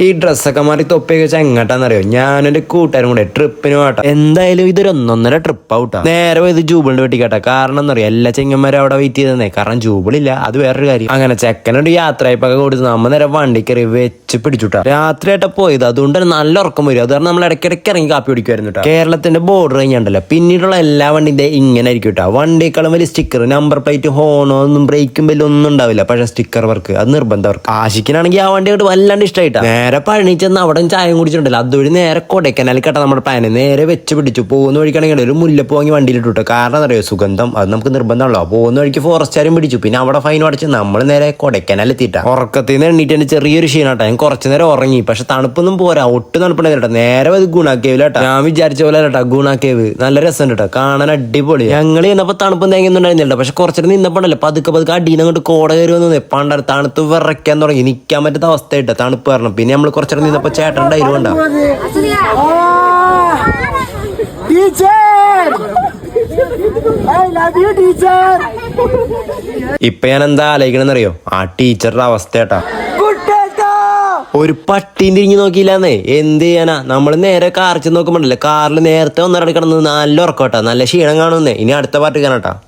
ഈ ഡ്രസ്സൊക്കെ മാറി തൊപ്പിയൊക്കെ വെച്ചാൽ എങ്ങോട്ടാന്നറിയോ? ഞാനും എന്റെ കൂട്ടുകാരും കൂടെ ട്രിപ്പിന് പോട്ടെ എന്തായാലും ഇതൊരു ഒന്നൊന്നര ട്രിപ്പ് ഔട്ടാ നേരെ പോയത് ജൂബിളിന്റെ വെട്ടി കേട്ടാ കാരണം എന്താ എല്ലാ ചെങ്ങന്മാരും അവിടെ വെയിറ്റ് ചെയ്തേ കാരണം ജൂബിളില്ല. അത് വേറൊരു കാര്യം. അങ്ങനെ ചെക്കനൊരു യാത്രയപ്പൊക്കെ കൊടുത്ത് നമ്മ നേരെ വണ്ടി കയറി വെച്ച് പിടിച്ചുട്ടാ. രാത്രിയായിട്ട് പോയത്. അതുകൊണ്ട് തന്നെ നല്ല ഉറക്കം വരും. അത് കാരണം നമ്മൾ ഇടയ്ക്കിടയ്ക്ക് ഇറങ്ങി കാപ്പി കുടിക്കുമായിരുന്നു കേട്ടോ കേരളത്തിന്റെ ബോർഡർ കഴിഞ്ഞുണ്ടല്ലോ? പിന്നീടുള്ള എല്ലാ വണ്ടിന്റെ ഇങ്ങനെ ആയിരിക്കും കേട്ടോ വണ്ടിയേക്കാളും വലിയ സ്റ്റിക്കർ നമ്പർ പ്ലേറ്റ് ഹോണോ ഒന്നും ബ്രേക്കും ബെല്ലും ഒന്നും ഉണ്ടാവില്ല. പക്ഷെ സ്റ്റിക്കർ വർക്ക് അത് നിർബന്ധം അവർക്ക് ആശിക്കനാണെങ്കിൽ ആ വണ്ടി അങ്ങോട്ട് വല്ലാണ്ട് ഇഷ്ടമായിട്ടാ നേരെ പഴനി ചെന്ന് അവിടെ ചായം കുടിച്ചിട്ടുണ്ടല്ലോ. അതുവഴി നേരെ കൊടൈക്കനാൽ കേട്ടോ നമ്മുടെ പ്ലാന് നേരെ വെച്ച് പിടിച്ചു. പോകുന്ന വഴിക്കാണെങ്കിൽ ഒരു മുല്ലപ്പ് വാങ്ങി വണ്ടിയിൽ ഇട്ടു കാരണം അറിയോ? സുഗന്ധം. അത് നമുക്ക് നിർബന്ധമാണല്ലോ. പോകുന്ന വഴിക്ക് ഫോറസ്റ്റുകാരും പിടിച്ചു. പിന്നെ അവിടെ ഫൈൻ അടച്ച് നമ്മൾ നേരെ കൊടൈക്കനാൽ എത്തിയിട്ടാ. ഉറക്കത്തിൽ നിന്ന് എണ്ണീറ്റ് ചെറിയൊരു ഞാൻ കുറച്ച് നേരം ഉറങ്ങി. പക്ഷെ തണുപ്പൊന്നും പോരാ. ഒട്ടും തണുപ്പുണ്ടായില്ല കേട്ടോ. നേരെ അത് ഗുണാക്കേവിലാട്ടാ ഞാൻ വിചാരിച്ച പോലെ കേട്ടോ. ഗുണാക്കേവ് നല്ല രസമുണ്ട് കേട്ടോ. കാണാൻ അടിപൊളി. ഞങ്ങൾ ചെന്നപ്പോ തണുപ്പ് തേങ്ങുന്നുണ്ടായിരുന്നില്ല പക്ഷെ പക്ഷെ കുറച്ചേരം നിന്നപ്പോണ്ടല്ലോ. പതുക്കെ പതുക്കെ അടിയിൽ അങ്ങോട്ട് കോട കയറി വന്നു. പണ്ടാണ് തണുത്ത് വിറയ്ക്കാൻ തുടങ്ങി. നിൽക്കാൻ പറ്റാത്ത കേട്ടോ തണുപ്പ് കാരണം. പിന്നെ നമ്മൾ കുറച്ചേരം നിന്നപ്പോ ചേട്ടൻ ഉണ്ടായിരുന്നു teacher I love you teacher. ഇപ്പൊ ഞാൻ എന്താ ആലോചിക്കണെന്നറിയോ ആ ടീച്ചറുടെ അവസ്ഥ കേട്ടാ. ഒരു പട്ടീൻ തിരിഞ്ഞു നോക്കിയില്ലാന്നേ. എന്ത് ചെയ്യാനാ? നമ്മൾ നേരെ കാർച്ച് നോക്കുമ്പോണ്ടല്ലേ കാറിൽ നേരത്തെ ഒന്നരടി കിടന്ന് നല്ല ഉറക്കോട്ടാ. നല്ല ക്ഷീണം കാണുന്നേ ഇനി അടുത്ത പാട്ട് കാണാട്ടാ